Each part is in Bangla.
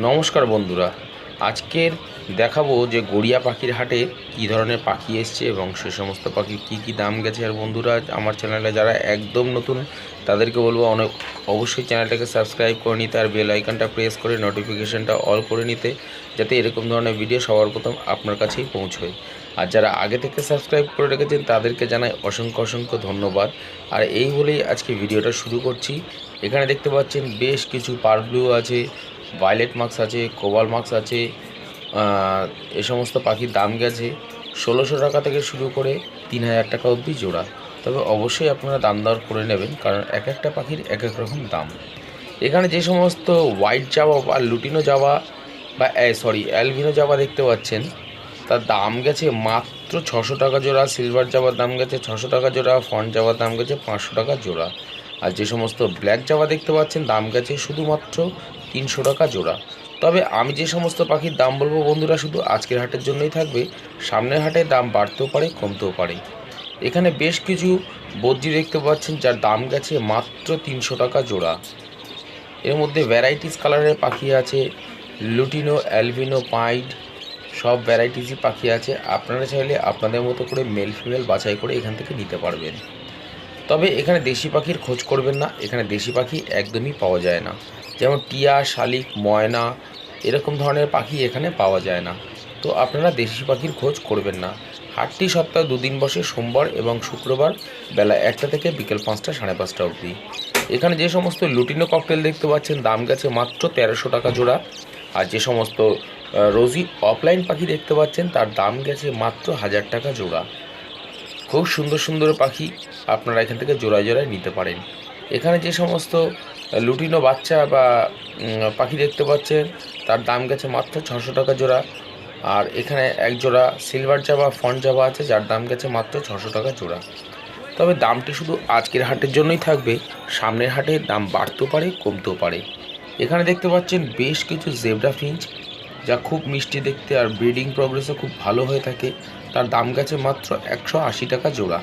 নমস্কার বন্ধুরা। আজকের দেখাবো যে গড়িয়া পাখির হাটে কী ধরনের পাখি এসছে এবং সে সমস্ত পাখির কী কী দাম গেছে। আর বন্ধুরা, আমার চ্যানেলে যারা একদম নতুন, তাদেরকে বলব অনেক, অবশ্যই চ্যানেলটাকে সাবস্ক্রাইব করে নিতে আর বেল আইকনটা প্রেস করে নোটিফিকেশনটা অল করে নিতে, যাতে এরকম ধরনের ভিডিও সবার প্রথম আপনার কাছেই পৌঁছয়। আর যারা আগে থেকে সাবস্ক্রাইব করে রেখেছেন, তাদেরকে জানাই অসংখ্য অসংখ্য ধন্যবাদ। আর এই বলেই আজকে ভিডিওটা শুরু করছি। এখানে দেখতে পাচ্ছেন বেশ কিছু পার ব্লু আছে ভায়োলেট মার্কস আছে কোবাল মার্কস আছে এ সমস্ত পাখির দাম গেছে ষোলোশো টাকা থেকে শুরু করে তিন হাজার টাকা অবধি জোড়া। তবে অবশ্যই আপনারা দাম দর করে নেবেন, কারণ এক একটা পাখির এক এক রকম দাম। এখানে যে সমস্ত হোয়াইট জাবা বা লুটিনো জাবা বা সরি অ্যালভিনো জাবা দেখতে পাচ্ছেন, তার দাম গেছে মাত্র ছশো টাকা জোড়া সিলভার জাবার দাম গেছে ছশো টাকা জোড়া ফন্ট জাবার দাম গেছে পাঁচশো টাকা জোড়া। আর যে সমস্ত ব্ল্যাক জাবা দেখতে পাচ্ছেন, দাম গেছে শুধুমাত্র তিনশো টাকা জোড়া। তবে আমি যে সমস্ত পাখির দাম বলব বন্ধুরা, শুধু আজকের হাটের জন্যই থাকবে। সামনের হাটে দাম বাড়তেও পারে, কমতেও পারে। এখানে বেশ কিছু বদ্রি দেখতে পাচ্ছেন, যার দাম গেছে মাত্র তিনশো টাকা জোড়া। এর মধ্যে ভ্যারাইটিস কালারের পাখি আছে লুটিনো অ্যালবিনো পাইড সব ভ্যারাইটিসই পাখি আছে। আপনারা চাইলে আপনাদের মতো করে মেল ফিমেল বাছাই করে এখান থেকে নিতে পারবেন। তবে এখানে দেশি পাখির খোঁজ করবেন না, এখানে দেশি পাখি একদমই পাওয়া যায় না। যেমন টিয়া, শালিক, ময়না, এরকম ধরনের পাখি এখানে পাওয়া যায় না। তো আপনারা দেশি পাখির খোঁজ করবেন না। হাটটি সপ্তাহে দুদিন বসে সোমবার এবং শুক্রবার বেলা একটা থেকে বিকেল পাঁচটা, সাড়ে পাঁচটা অবধি। এখানে যে সমস্ত লুটিনো ককটেল দেখতে পাচ্ছেন, দাম গেছে মাত্র তেরোশো টাকা জোড়া। আর যে সমস্ত রোজি অফলাইন পাখি দেখতে পাচ্ছেন, তার দাম গেছে মাত্র হাজার টাকা জোড়া। খুব সুন্দর সুন্দর পাখি আপনারা এখান থেকে জোড়ায় জোড়ায় নিতে পারেন। এখানে যে সমস্ত লুটিনো বাচ্চা বা পাখি দেখতে পাচ্ছেন, তার দাম গেছে মাত্র ছশো টাকা জোড়া। আর এখানে এক জোড়া সিলভার জাবা ফন্ট জাবা আছে, যার দাম গেছে মাত্র ছশো টাকা জোড়া। তবে দামটি শুধু আজকের হাটের জন্যই থাকবে, সামনের হাটে দাম বাড়তেও পারে, কমতেও পারে। এখানে দেখতে পাচ্ছেন বেশ কিছু জেব্রা ফিঞ্চ যা খুব মিষ্টি দেখতে আর ব্রিডিং প্রগ্রেসও খুব ভালো হয়ে থাকে। তার দাম গেছে মাত্র একশো আশি টাকা জোড়া।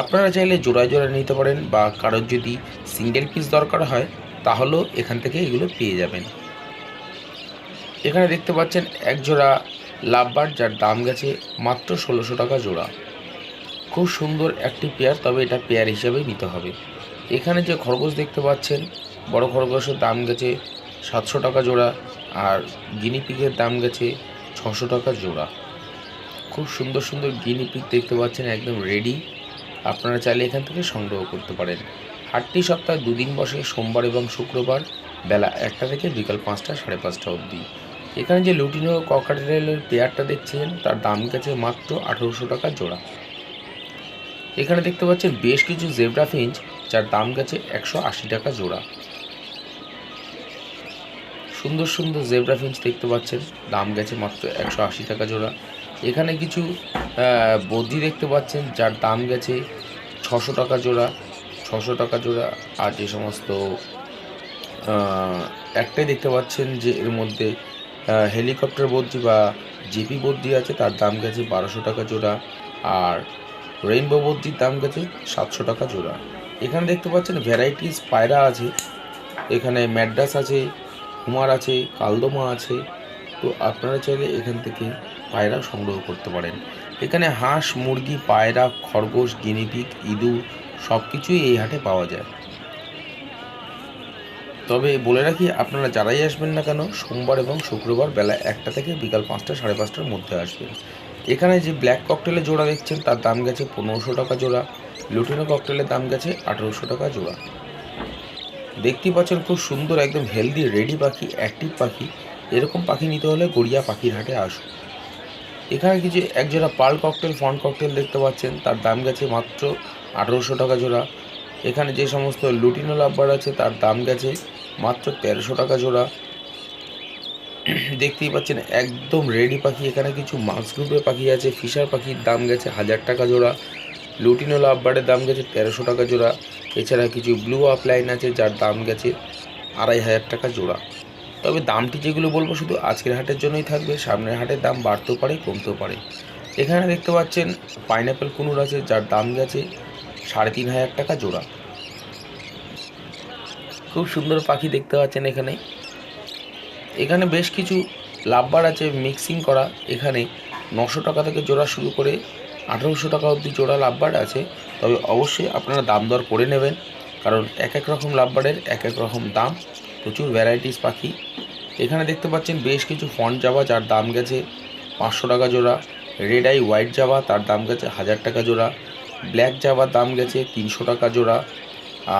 আপনারা চাইলে জোড়ায় জোড়ায় নিতে পারেন বা কারোর যদি সিঙ্গেল পিস দরকার হয়, তাহলেও এখান থেকে এগুলো পেয়ে যাবেন। এখানে দেখতে পাচ্ছেন এক জোড়া লাভবার যার দাম গেছে মাত্র ষোলোশো টাকা জোড়া। খুব সুন্দর একটি পেয়ার তবে এটা পেয়ার হিসেবে নিতে হবে। এখানে যে খরগোশ দেখতে পাচ্ছেন, বড় খরগোশের দাম গেছে সাতশো টাকা জোড়া আর গিনিপিগের দাম গেছে ছশো টাকা জোড়া। খুব সুন্দর সুন্দর গিনিপিগ দেখতে পাচ্ছেন, একদম রেডি আপনারা চাইলে এখান থেকে সংগ্রহ করতে পারেন। হাটটি সপ্তাহে দুদিন বসে সোমবার এবং শুক্রবার বেলা একটা থেকে বিকাল পাঁচটা, সাড়ে পাঁচটা অবধি। এখানে যে লুটিনো ককাটেলের পেয়ারটা দেখছেন, তার দাম গেছে মাত্র আঠেরোশো টাকা জোড়া। এখানে দেখতে পাচ্ছেন বেশ কিছু জেব্রা ফিঞ্চ, যার দাম গেছে একশো আশি টাকা জোড়া। সুন্দর সুন্দর জেব্রা ফিঞ্চ দেখতে পাচ্ছেন, দাম গেছে মাত্র একশো আশি টাকা জোড়া। এখানে কিছু বদ্রি দেখতে পাচ্ছেন, যার দাম গেছে ছশো টাকা জোড়া, ছশো টাকা জোড়া, আর যে সমস্ত একটাই দেখতে পাচ্ছেন যে এর মধ্যে হেলিকপ্টার বদ্রি বা জিপি বদ্রি আছে, তার দাম গেছে বারোশো টাকা জোড়া, আর রেইনবো বদ্রির দাম গেছে সাতশো টাকা জোড়া। এখানে দেখতে পাচ্ছেন ভ্যারাইটিস পায়রা আছে, এখানে ম্যাড্রাস আছে, হুমার আছে, কালদমা আছে, তো আপনারা চাইলে এখান থেকে পায়রা সংগ্রহ করতে পারেন। এখানে হাঁস, মুরগি, পায়রা, খরগোশ গিনিপিগ ইঁদুর সব কিছুই এই হাটে পাওয়া যায়। তবে বলে রাখি, আপনারা যারাই আসবেন না কেন, সোমবার এবং শুক্রবার বেলা একটা থেকে বিকাল পাঁচটা, সাড়ে পাঁচটার মধ্যে আসবেন। এখানে যে ব্ল্যাক ককটেলের জোড়া দেখছেন, তার দাম গেছে পনেরোশো টাকা জোড়া। লুটিনো ককটেলের দাম গেছে আঠেরোশো টাকা জোড়া। দেখতে পাচ্ছেন খুব সুন্দর, একদম হেলদি রেডি পাখি অ্যাক্টিভ পাখি। এরকম পাখি নিতে হলে গড়িয়া পাখির হাটে আসুন। এখানে কিছু এক জোড়া পাল ককটেল, ফন ককটেল দেখতে পাচ্ছেন, তার দাম গেছে মাত্র আঠেরোশো টাকা জোড়া। এখানে যে সমস্ত লুটিনো লাভবার আছে, তার দাম গেছে মাত্র তেরোশো টাকা জোড়া। দেখতেই পাচ্ছেন, একদম রেডি পাখি। এখানে কিছু মাক্স গ্রুপের পাখি আছে, ফিশার পাখির দাম গেছে হাজার টাকা জোড়া। লুটিনো লাভবারের দাম গেছে তেরোশো টাকা জোড়া। এছাড়া কিছু ব্লু আপলাইন আছে, যার দাম গেছে আড়াই হাজার টাকা জোড়া। তবে দামটি যেগুলো বলব শুধু আজকের হাটের জন্যই থাকবে, সামনের হাটের দাম বাড়তেও পারে, কমতেও পারে। এখানে দেখতে পাচ্ছেন পাইনাপেল কুনুর আছে, যার দাম গেছে সাড়ে তিন হাজার টাকা জোড়া। খুব সুন্দর পাখি দেখতে পাচ্ছেন এখানে। এখানে বেশ কিছু লাভবার আছে, মিক্সিং করা। এখানে নশো টাকা থেকে জোড়া শুরু করে আঠেরোশো টাকা অবধি জোড়া লাভবার আছে। তবে অবশ্যই আপনারা দাম দর করে নেবেন, কারণ এক এক রকম লাভবারের এক এক রকম দাম। প্রচুর ভ্যারাইটিস পাখি। এখানে দেখতে পাচ্ছেন বেশ কিছু ফন্ট জাবা যার দাম গেছে পাঁচশো টাকা জোড়া। রেড আই হোয়াইট জাবা তার দাম গেছে হাজার টাকা জোড়া। ব্ল্যাক জাবার দাম গেছে তিনশো টাকা জোড়া।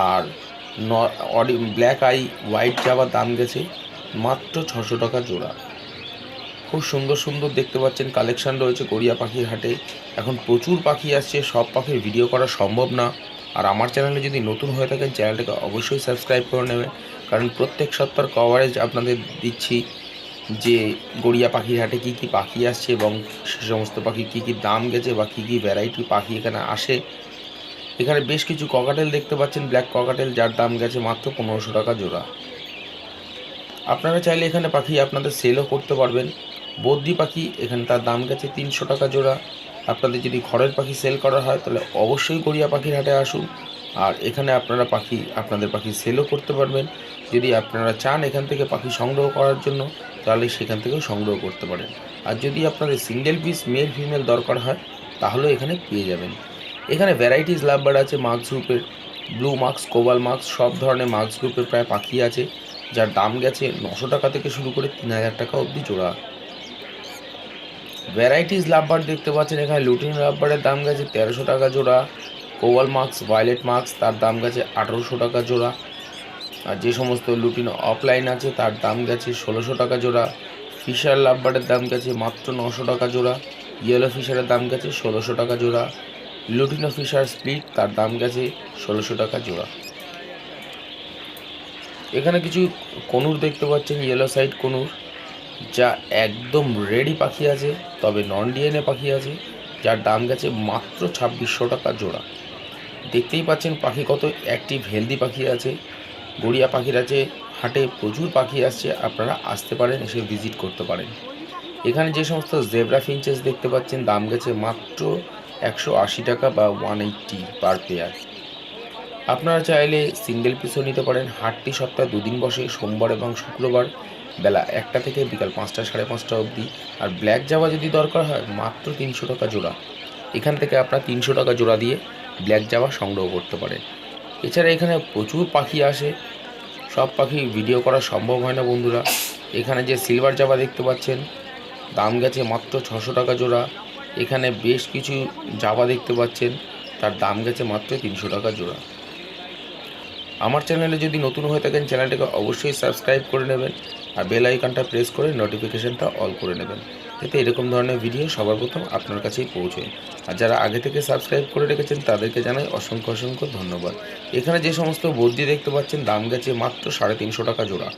আর ব্ল্যাক আই হোয়াইট জাবার দাম গেছে মাত্র ছশো টাকা জোড়া। খুব সুন্দর সুন্দর দেখতে পাচ্ছেন কালেকশন রয়েছে গড়িয়া পাখির হাটে। এখন প্রচুর পাখি আসছে, সব পাখির ভিডিও করা সম্ভব না। আর আমার চ্যানেলে যদি নতুন হয়ে থাকেন চ্যানেলটাকে অবশ্যই সাবস্ক্রাইব করে নেবেন। কারণ প্রত্যেক সপ্তাহ কভারেজ আপনাদের দিচ্ছি যে গড়িয়া পাখির হাটে কী কী পাখি আসছে এবং সে সমস্ত পাখি কী কী দাম গেছে বা কী কী ভ্যারাইটি পাখি এখানে আসে। এখানে বেশ কিছু ককাটেল দেখতে পাচ্ছেন ব্ল্যাক ককাটেল যার দাম গেছে মাত্র পনেরোশো টাকা জোড়া। আপনারা চাইলে এখানে পাখি আপনাদের সেলও করতে পারবেন। বদ্রি পাখি, এখানে তার দাম গেছে তিনশো টাকা জোড়া। আপনাদের যদি ঘরের পাখি সেল করা হয়, তাহলে অবশ্যই গড়িয়া পাখির হাটে আসুন। আর এখানে আপনারা পাখি, আপনাদের পাখি সেলও করতে পারবেন। যদি আপনারা চান এখান থেকে পাখি সংগ্রহ করার জন্য, তাহলে সেখান থেকেও সংগ্রহ করতে পারেন। আর যদি আপনাদের সিঙ্গেল পিস মেল ফিমেল দরকার হয়, তাহলেও এখানে পেয়ে যাবেন। এখানে ভ্যারাইটিস লাভবার আছে মার্কস গ্রুপের ব্লু মার্কস কোবাল মার্কস সব ধরনের মার্কস গ্রুপের প্রায় পাখি আছে, যার দাম গেছে নশো টাকা থেকে শুরু করে তিন হাজার টাকা অবধি জোড়া। ভ্যারাইটিস লাভবার দেখতে পাচ্ছেন, এখানে লুটিন লাভবারের দাম গেছে তেরোশো টাকা জোড়া। কোবাল মার্কস ভায়োলেট মার্কস তার দাম গেছে আঠেরোশো টাকা জোড়া। আর যে সমস্ত লুটিন অফলাইন আছে, তার দাম গেছে ষোলোশো টাকা জোড়া। ফিশার লাভবারের দাম গেছে মাত্র নশো টাকা জোড়া। ইয়েলো ফিশারের দাম গেছে ষোলোশো টাকা জোড়া। লুটিনো ফিশার স্প্লিট তার দাম গেছে ষোলোশো টাকা জোড়া। এখানে কিছু কনুর দেখতে পাচ্ছেন ইয়েলো সাইড কনুর, যা একদম রেডি পাখি আছে, তবে নন ডিএনএ পাখি আছে, যার দাম গেছে মাত্র ছাব্বিশশো টাকা জোড়া। দেখতেই পাচ্ছেন পাখি কত অ্যাক্টিভ হেলদি পাখি আছে। গড়িয়া পাখির আছে, হাটে প্রচুর পাখি আসছে, আপনারা আসতে পারেন, এসে ভিজিট করতে পারেন। এখানে যে সমস্ত জেব্রা ফিঞ্চেস দেখতে পাচ্ছেন, দাম গেছে মাত্র একশো আশি টাকা বা ওয়ান এইট্টি পার পেয়ার আপনারা চাইলে সিঙ্গেল পিসও নিতে পারেন, হাটটি সপ্তাহে দুদিন বসে, সোমবার এবং শুক্রবার বেলা একটা থেকে বিকাল পাঁচটা, সাড়ে পাঁচটা অবধি। আর ব্ল্যাক জামা যদি দরকার হয়, মাত্র তিনশো টাকা জোড়া। এখান থেকে আপনারা তিনশো টাকা জোড়া দিয়ে ব্ল্যাক জামা সংগ্রহ করতে পারেন এছাড়া এখানে প্রচুর পাখি আসে। সব পাখি ভিডিও করা সম্ভব হয় না বন্ধুরা। এখানে যে সিলভার জামা দেখতে পাচ্ছেন, দাম গেছে মাত্র ছশো টাকা জোড়া। এখানে বেশ কিছু জাবা দেখতে পাচ্ছেন, তার দাম গেছে মাত্র তিনশো টাকা জোড়া। আমার চ্যানেলে যদি নতুন হয়ে থাকেন চ্যানেলটাকে অবশ্যই সাবস্ক্রাইব করে নেবেন আর বেল আইকনটা প্রেস করে নোটিফিকেশনটা অল করে নেবেন। যাতে এরকম ধরনের ভিডিও সবার প্রথম আপনার কাছেই পৌঁছয় আর যারা আগে থেকে সাবস্ক্রাইব করে রেখেছেন, তাদেরকে জানাই অসংখ্য অসংখ্য ধন্যবাদ। এখানে যে সমস্ত বদ্রি দেখতে পাচ্ছেন, দাম গেছে মাত্র সাড়ে তিনশো টাকা জোড়া।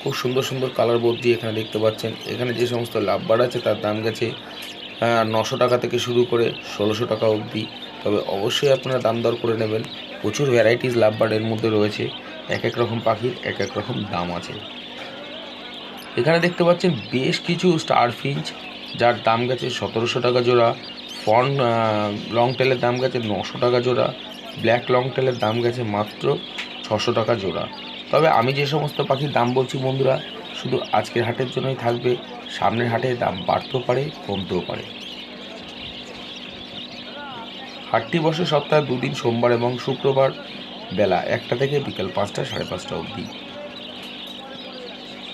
খুব সুন্দর সুন্দর কালার বদ্রি এখানে দেখতে পাচ্ছেন। এখানে যে সমস্ত লাভবার আছে, তার দাম গেছে নশো টাকা থেকে শুরু করে ষোলোশো টাকা অবধি। তবে অবশ্যই আপনারা দাম দর করে নেবেন। প্রচুর ভ্যারাইটিস লাভবার্ডের মধ্যে রয়েছে। এক এক রকম পাখির এক এক রকম দাম আছে। এখানে দেখতে পাচ্ছেন বেশ কিছু স্টার ফিঞ্চ যার দাম গেছে সতেরোশো টাকা জোড়া ফন লং টেলের দাম গেছে নশো টাকা জোড়া ব্ল্যাক লং টেলের দাম গেছে মাত্র ছশো টাকা জোড়া। তবে আমি যে সমস্ত পাখির দাম বলছি বন্ধুরা, শুধু আজকের হাটের জন্যই থাকবে, সামনের হাটে দাম বাড়তেও পারে, কমতেও পারে। হাটটি বসে সপ্তাহে দুদিন সোমবার এবং শুক্রবার, বেলা একটা থেকে বিকেল পাঁচটা, সাড়ে পাঁচটা অবধি।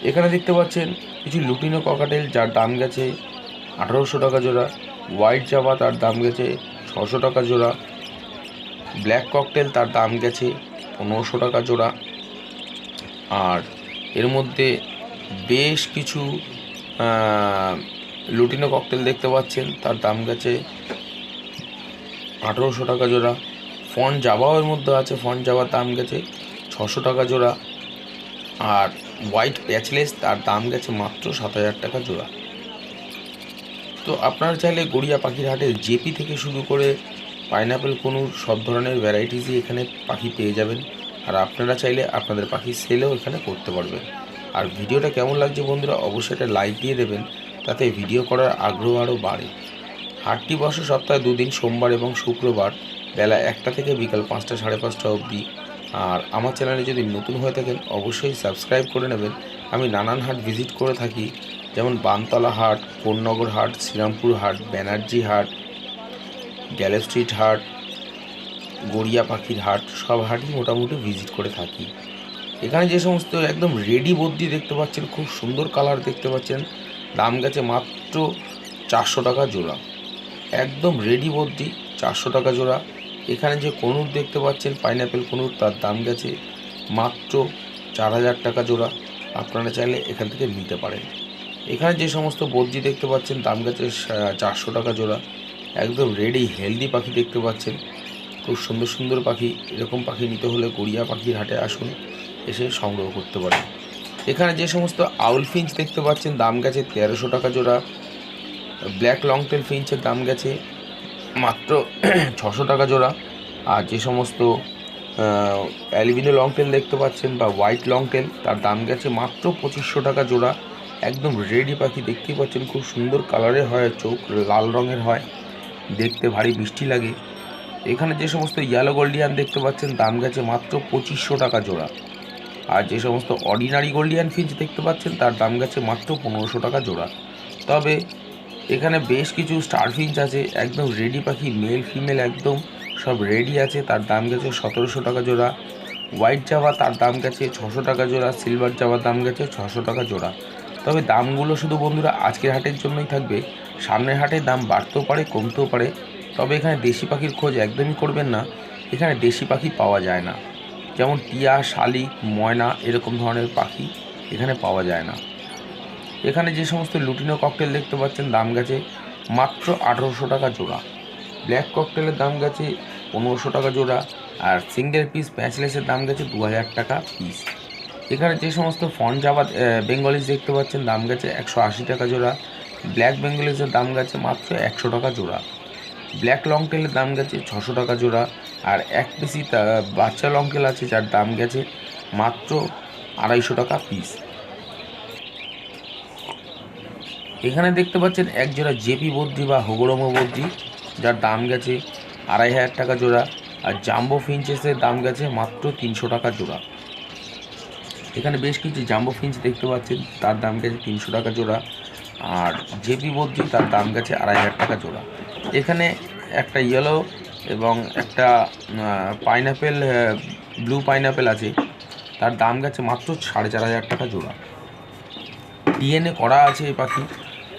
এখানে দেখতে পাচ্ছেন কিছু লুটিনো ককাটেল যার দাম গেছে আঠারোশো টাকা জোড়া হোয়াইট জামা তার দাম গেছে ছশো টাকা জোড়া ব্ল্যাক ককটেল তার দাম গেছে পনেরোশো টাকা জোড়া। আর এর মধ্যে বেশ কিছু লুটিনো ককটেল দেখতে পাচ্ছেন, তার দাম গেছে আঠেরোশো টাকা জোড়া। ফন জাবাও এর মধ্যে আছে, ফন জাবার দাম গেছে ছশো টাকা জোড়া। আর হোয়াইট প্যাচলেস তার দাম গেছে মাত্র সাত হাজার টাকা জোড়া। তো আপনারা চাইলে গড়িয়া পাখির হাটে জেপি থেকে শুরু করে পাইনাপেল কোনুর সব ধরনের ভ্যারাইটিসই এখানে পাখি পেয়ে যাবেন। আর আপনারা চাইলে আপনাদের পাখি সেলও এখানে করতে পারবেন। আর ভিডিওটা কেমন লাগছে বন্ধুরা, অবশ্যই একটা লাইক দিয়ে দেবেন, তাতে ভিডিও করার আগ্রহ আরও বাড়ে। হাটটি বসে সপ্তাহে দুদিন, সোমবার এবং শুক্রবার, বেলা একটা থেকে বিকাল পাঁচটা, সাড়ে পাঁচটা অবধি। আর আমার চ্যানেলে যদি নতুন হয়ে থাকেন, অবশ্যই সাবস্ক্রাইব করে নেবেন। আমি নানান হাট ভিজিট করে থাকি, যেমন বানতলা হাট, কোন্নগর হাট, শ্রীরামপুর হাট, ব্যানার্জি হাট গ্যালে স্ট্রিট হাট, গড়িয়া পাখির হাট, সব হাটই মোটামুটি ভিজিট করে থাকি। এখানে যে সমস্ত একদম রেডি বদ্যি দেখতে পাচ্ছেন, খুব সুন্দর কালার দেখতে পাচ্ছেন, দাম গেছে মাত্র চারশো টাকা জোড়া। একদম রেডি বদ্যি চারশো টাকা জোড়া। এখানে যে কনুর দেখতে পাচ্ছেন পাইনাপেল কনুর তার দাম গেছে মাত্র চার হাজার টাকা জোড়া। আপনারা চাইলে এখান থেকে নিতে পারেন। এখানে যে সমস্ত বদ্যি দেখতে পাচ্ছেন, দাম গেছে চারশো টাকা জোড়া। একদম রেডি হেলদি পাখি দেখতে পাচ্ছেন। খুব সুন্দর সুন্দর পাখি। এরকম পাখি নিতে হলে গড়িয়া পাখির হাটে আসুন, এসে সংগ্রহ করতে পারেন। এখানে যে সমস্ত আউল ফিঞ্চ দেখতে পাচ্ছেন, দাম গেছে তেরোশো টাকা জোড়া। ব্ল্যাক লংটেল ফিঞ্চের দাম গেছে মাত্র ছশো টাকা জোড়া। আর যে সমস্ত অ্যালবিনো লংটেল দেখতে পাচ্ছেন বা হোয়াইট লংটেল তার দাম গেছে মাত্র পঁচিশশো টাকা জোড়া। একদম রেডি পাখি দেখতেই পাচ্ছেন, খুব সুন্দর কালারের হয়, চোখ লাল রঙের হয়। দেখতে ভারী মিষ্টি লাগে। এখানে যে সমস্ত ইয়ালো গোল্ডিয়ান দেখতে পাচ্ছেন, দাম গেছে মাত্র পঁচিশশো টাকা জোড়া। আর যে সমস্ত অর্ডিনারি গোল্ডিয়ান ফিঞ্চ দেখতে পাচ্ছেন, তার দাম গেছে মাত্র পনেরোশো টাকা জোড়া। তবে এখানে বেশ কিছু স্টার ফিঞ্চ আছে, একদম রেডি পাখি মেল ফিমেল একদম সব রেডি আছে, তার দাম গেছে সতেরোশো টাকা জোড়া। হোয়াইট জাভা তার দাম গেছে ছশো টাকা জোড়া সিলভার জাভার দাম গেছে ছশো টাকা জোড়া। তবে দামগুলো শুধু বন্ধুরা আজকের হাটের জন্যই থাকবে, সামনের হাটে দাম বাড়তেও পারে, কমতেও পারে, তবে এখানে দেশি পাখির খোঁজ একদমই করবেন না, এখানে দেশি পাখি পাওয়া যায় না। যেমন টিয়া, শালিক, ময়না, এরকম ধরনের পাখি এখানে পাওয়া যায় না। এখানে যে সমস্ত লুটিনো ককটেল দেখতে পাচ্ছেন, দাম গেছে মাত্র আঠেরোশো টাকা জোড়া। ব্ল্যাক ককটেলের দাম গেছে পনেরোশো টাকা জোড়া আর সিঙ্গেল পিস প্যাচলেসের দাম গেছে দু হাজার টাকা পিস এখানে যে সমস্ত ফন জাবা বেঙ্গলিজ দেখতে পাচ্ছেন, দাম গেছে একশো আশি টাকা জোড়া। ব্ল্যাক বেঙ্গলিজের দাম গেছে মাত্র একশো টাকা জোড়া। ব্ল্যাক লং টেলের দাম গেছে ছশো টাকা জোড়া আর এক পিসি বাচ্চা লং টেল আছে যার দাম গেছে মাত্র আড়াইশো টাকা পিস এখানে দেখতে পাচ্ছেন এক জোড়া জেপি বদ্রি বা হগরম বদ্রি, যার দাম গেছে আড়াই হাজার টাকা জোড়া, আর জাম্বো ফিঞ্চেসের দাম গেছে মাত্র তিনশো টাকা জোড়া। এখানে বেশ কিছু জাম্বো ফিঞ্চ দেখতে পাচ্ছেন, তার দাম গেছে তিনশো টাকা জোড়া, আর জেপি বদ্রি তার দাম গেছে আড়াই হাজার টাকা জোড়া। এখানে একটা ইয়েলো এবং একটা পাইনাপেল ব্লু পাইনাপেল আছে, তার দাম গেছে মাত্র সাড়ে চার হাজার টাকা জোড়া। ডিএনএ করা আছে এই পাখি।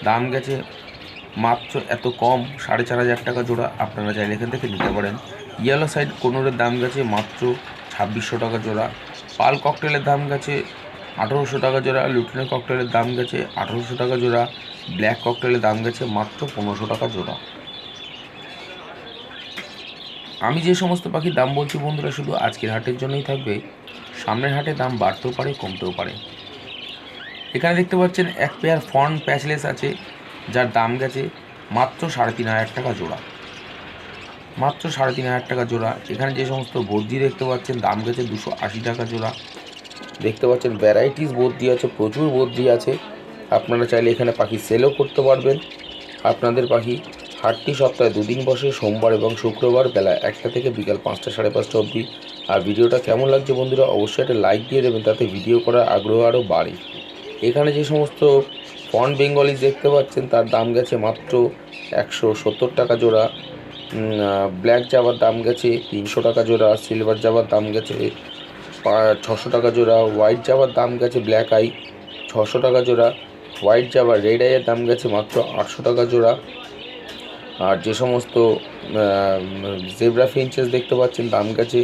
দাম গেছে মাত্র এত কম, সাড়ে চার হাজার টাকা জোড়া। আপনারা চাইলে এখান থেকে নিতে পারেন। ইয়েলো সাইড কোনোরের দাম গেছে মাত্র ছাব্বিশশো টাকা জোড়া। পাল ককটেলের দাম গেছে আঠেরোশো টাকা জোড়া। লুটিনো ককটেলের দাম গেছে আঠেরোশো টাকা জোড়া। ব্ল্যাক ককটেলের দাম গেছে মাত্র পনেরোশো টাকা জোড়া। আমি যে সমস্ত পাখির দাম বলছি বন্ধুরা, শুধু আজকের হাটের জন্যই থাকবে। সামনের হাটে দাম বাড়তেও পারে, কমতেও পারে। এখানে দেখতে পাচ্ছেন এক পেয়ার ফন প্যাচলেস আছে, যার দাম গেছে মাত্র সাড়ে তিন হাজার টাকা জোড়া। মাত্র সাড়ে তিন হাজার টাকা জোড়া। এখানে যে সমস্ত বদ্যি দেখতে পাচ্ছেন, দাম গেছে দুশো আশি টাকা জোড়া। দেখতে পাচ্ছেন ভ্যারাইটিস বদ্যি আছে, প্রচুর বদ্যি আছে। আপনারা চাইলে এখানে পাখি সেলও করতে পারবেন। আপনাদের পাখি হাটটি সপ্তাহে দুদিন বসে, সোমবার এবং শুক্রবার বেলা একটা থেকে বিকাল পাঁচটা, সাড়ে পাঁচটা অবধি। আর ভিডিওটা কেমন লাগছে বন্ধুরা, অবশ্যই একটা লাইক দিয়ে দেবেন, তাতে ভিডিও করার আগ্রহ আরও বাড়ে। এখানে যে সমস্ত ফন বেঙ্গলিজ দেখতে পাচ্ছেন, তার দাম গেছে মাত্র একশো সত্তর টাকা জোড়া। ব্ল্যাক জাবার দাম গেছে তিনশো টাকা জোড়া সিলভার জাবার দাম গেছে ছশো টাকা জোড়া হোয়াইট জাবার দাম গেছে ব্ল্যাক আই ছশো টাকা জোড়া। হোয়াইট জাবার রেড আইয়ের দাম গেছে মাত্র আটশো টাকা জোড়া। আর যে সমস্ত জেব্রা ফিঞ্চেস দেখতে পাচ্ছেন, দাম গেছে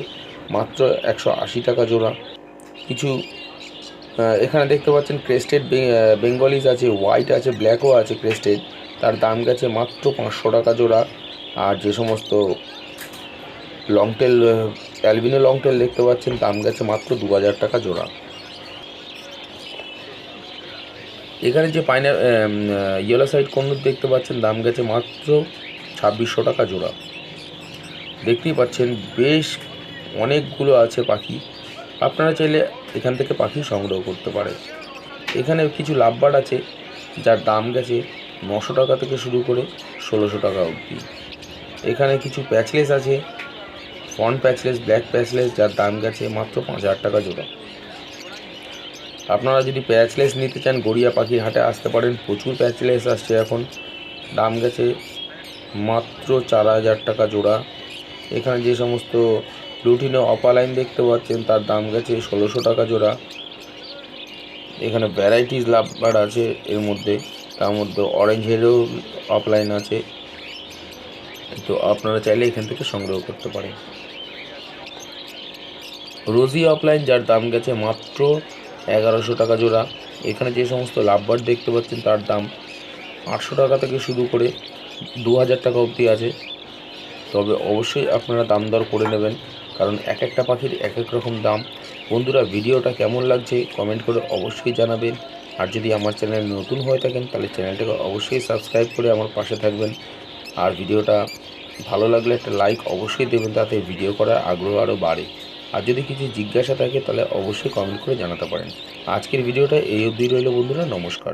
মাত্র একশো আশি টাকা জোড়া। কিছু এখানে দেখতে পাচ্ছেন ক্রেস্টেড বেঙ্গলিজ আছে হোয়াইট আছে ব্ল্যাকও আছে ক্রেস্টেড তার দাম গেছে মাত্র পাঁচশো টাকা জোড়া। আর যে সমস্ত লংটেল অ্যালবিনো লংটেল দেখতে পাচ্ছেন, দাম গেছে মাত্র দু হাজার টাকা জোড়া। এখানে যে পাইনা ইয়েলো সাইড কন্নুর দেখতে পাচ্ছেন, দাম গেছে মাত্র ছাব্বিশশো টাকা জোড়া। দেখতেই পাচ্ছেন, বেশ অনেকগুলো আছে পাখি। আপনারা চাইলে এখান থেকে পাখি সংগ্রহ করতে পারে। এখানে কিছু লাভবার আছে, যার দাম গেছে নশো টাকা থেকে শুরু করে ষোলোশো টাকা অবধি। এখানে কিছু প্যাচলেস আছে, ফন প্যাচলেস, ব্ল্যাক প্যাচলেস, যার দাম গেছে মাত্র পাঁচ হাজার টাকা জোড়া। আপনারা যদি প্যাচলেস নিতে চান, গড়িয়া পাখির হাটে আসতে পারেন, প্রচুর প্যাচলেস আসছে এখন। দাম গেছে মাত্র চার হাজার টাকা জোড়া। এখানে যে সমস্ত লুটিনো অপালাইন দেখতে পাচ্ছেন, তার দাম গেছে ষোলোশো টাকা জোড়া। এখানে ভ্যারাইটিস লাভবার আছে এর মধ্যে, তার মধ্যে অরেঞ্জ হেডও অফলাইন আছে। তো আপনারা চাইলে এখান থেকে সংগ্রহ করতে পারেন। রোজি অফলাইন যার দাম গেছে মাত্র এগারোশো টাকা জোড়া। এখানে যে সমস্ত লাভবার দেখতে পাচ্ছেন, তার দাম আটশো টাকা থেকে শুরু করে দু হাজার টাকা অবধি আছে। তবে অবশ্যই আপনারা দাম দর করে নেবেন। কারণ এক একটা পাখির এক এক রকম দাম। বন্ধুরা, ভিডিওটা কেমন লাগছে কমেন্ট করে অবশ্যই জানাবেন। আর যদি আমার চ্যানেল নতুন হয়ে থাকেন, তাহলে চ্যানেলটাকে অবশ্যই সাবস্ক্রাইব করে আমার পাশে থাকবেন। আর ভিডিওটা ভালো লাগলে একটা লাইক অবশ্যই দেবেন, তাতে ভিডিও করার আগ্রহ আরও বাড়ে। আর যদি কিছু জিজ্ঞাসা থাকে, তাহলে অবশ্যই কমেন্ট করে জানাতে পারেন। আজকের ভিডিওটা এই অবধি রইল বন্ধুরা, নমস্কার।